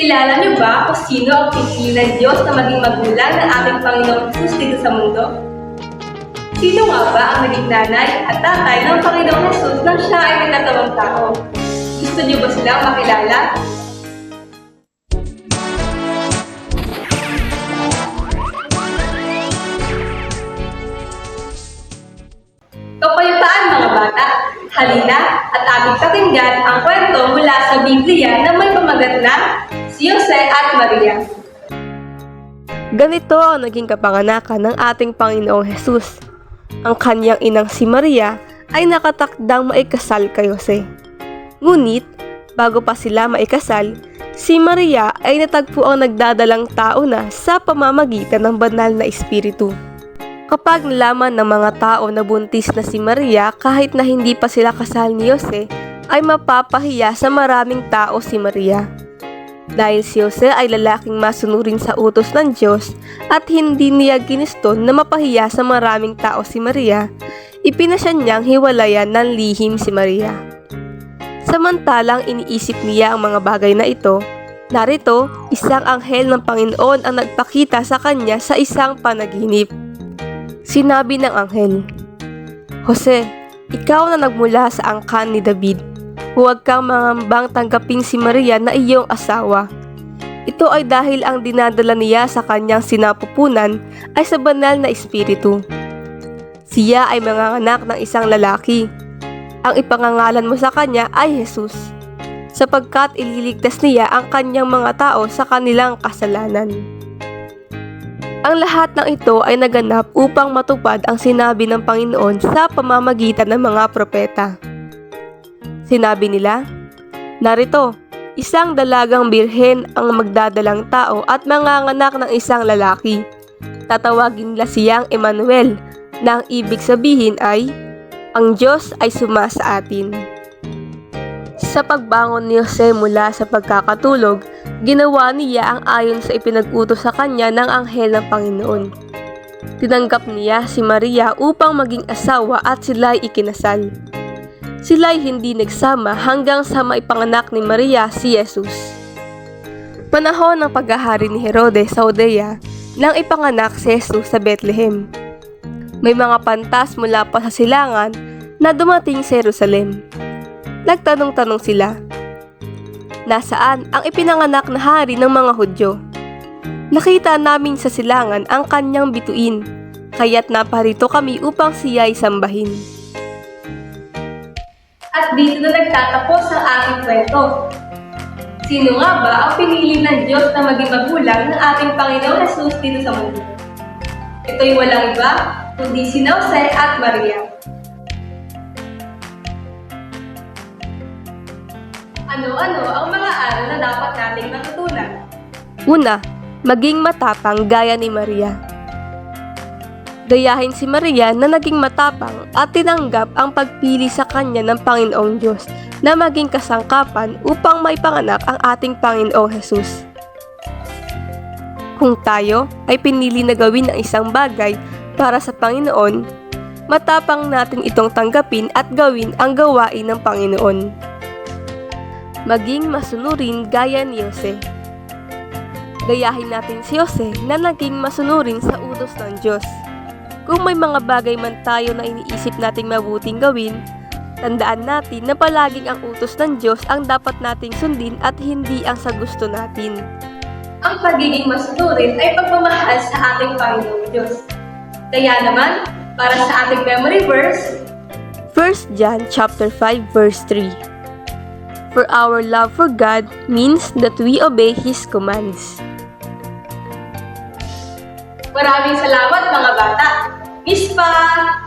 Kilala niyo ba kung sino ang pinili ng Diyos na maging magulang ng ating Panginoong Jesus dito sa mundo? Sino nga ba ang naging nanay at tatay ng Panginoong Jesus nang siya ay nagkatawang tao? Gusto niyo ba silang makilala? Kapayapaan mga bata, halina at ating pakinggan ang kwento mula sa Biblia na may pamagat na Jose at Maria. Ganito ang naging kapanganakan ng ating Panginoong Hesus. Ang kanyang inang si Maria ay nakatakdang maikasal kay Jose. Ngunit, bago pa sila maikasal, si Maria ay natagpo ang nagdadalang tao na sa pamamagitan ng banal na espiritu. Kapag nalaman ng mga tao na buntis na si Maria kahit na hindi pa sila kasal ni Jose, ay mapapahiya sa maraming tao si Maria. Dahil si Jose ay lalaking masunurin sa utos ng Diyos at hindi niya ginusto na mapahiya sa maraming tao si Maria, ipinasya niyang hiwalayan ng lihim si Maria. Samantalang iniisip niya ang mga bagay na ito, narito, isang anghel ng Panginoon ang nagpakita sa kanya sa isang panaginip. Sinabi ng anghel, Jose, ikaw na nagmula sa angkan ni David. Huwag kang mangambang tanggapin si Maria na iyong asawa. Ito ay dahil ang dinadala niya sa kanyang sinapupunan ay sa banal na espiritu. Siya ay manganganak ng isang lalaki. Ang ipangangalan mo sa kanya ay Jesus, sapagkat ililigtas niya ang kanyang mga tao sa kanilang kasalanan. Ang lahat ng ito ay naganap upang matupad ang sinabi ng Panginoon sa pamamagitan ng mga propeta. Sinabi nila, Narito, isang dalagang birhen ang magdadalang tao at manganganak ng isang lalaki. Tatawagin nila siyang Emmanuel, na ang ibig sabihin ay, ang Diyos ay suma sa atin. Sa pagbangon ni Jose mula sa pagkakatulog, ginawa niya ang ayon sa ipinag-utos sa kanya ng anghel ng Panginoon. Tinanggap niya si Maria upang maging asawa at sila'y ikinasal. Sila'y hindi nagsama hanggang sa maipanganak ni Maria si Jesus. Panahon ng paghahari ni Herodes sa Judea nang ipanganak si Jesus sa Bethlehem. May mga pantas mula pa sa silangan na dumating sa Jerusalem. Nagtanong-tanong sila, Nasaan ang ipinanganak na hari ng mga Hudyo? Nakita namin sa silangan ang kanyang bituin, kaya't naparito kami upang siya'y sambahin. At dito na nagtatapos ang aking kwento. Sino nga ba ang pinili ng Diyos na maging magulang ng ating Panginoong Jesus dito sa mundo? Ito'y walang iba, kundi si Jose at Maria. Ano-ano ang mga aral na dapat nating matutunan? Una, maging matapang gaya ni Maria. Gayahin si Maria na naging matapang at tinanggap ang pagpili sa kanya ng Panginoong Diyos na maging kasangkapan upang maipanganak ang ating Panginoong Jesus. Kung tayo ay pinili na gawin ang isang bagay para sa Panginoon, matapang natin itong tanggapin at gawin ang gawain ng Panginoon. Maging masunurin gaya ni Jose. Gayahin natin si Jose na naging masunurin sa utos ng Diyos. Kung may mga bagay man tayo na iniisip nating mabuting gawin, tandaan natin na palaging ang utos ng Diyos ang dapat nating sundin at hindi ang sa gusto natin. Ang pagiging masunurin ay pagmamahal sa ating Panginoong Diyos. Kaya naman, para sa ating memory verse, 1 John chapter 5 verse 3. For our love for God means that we obey His commands. Maraming salamat mga bata. Miss pa!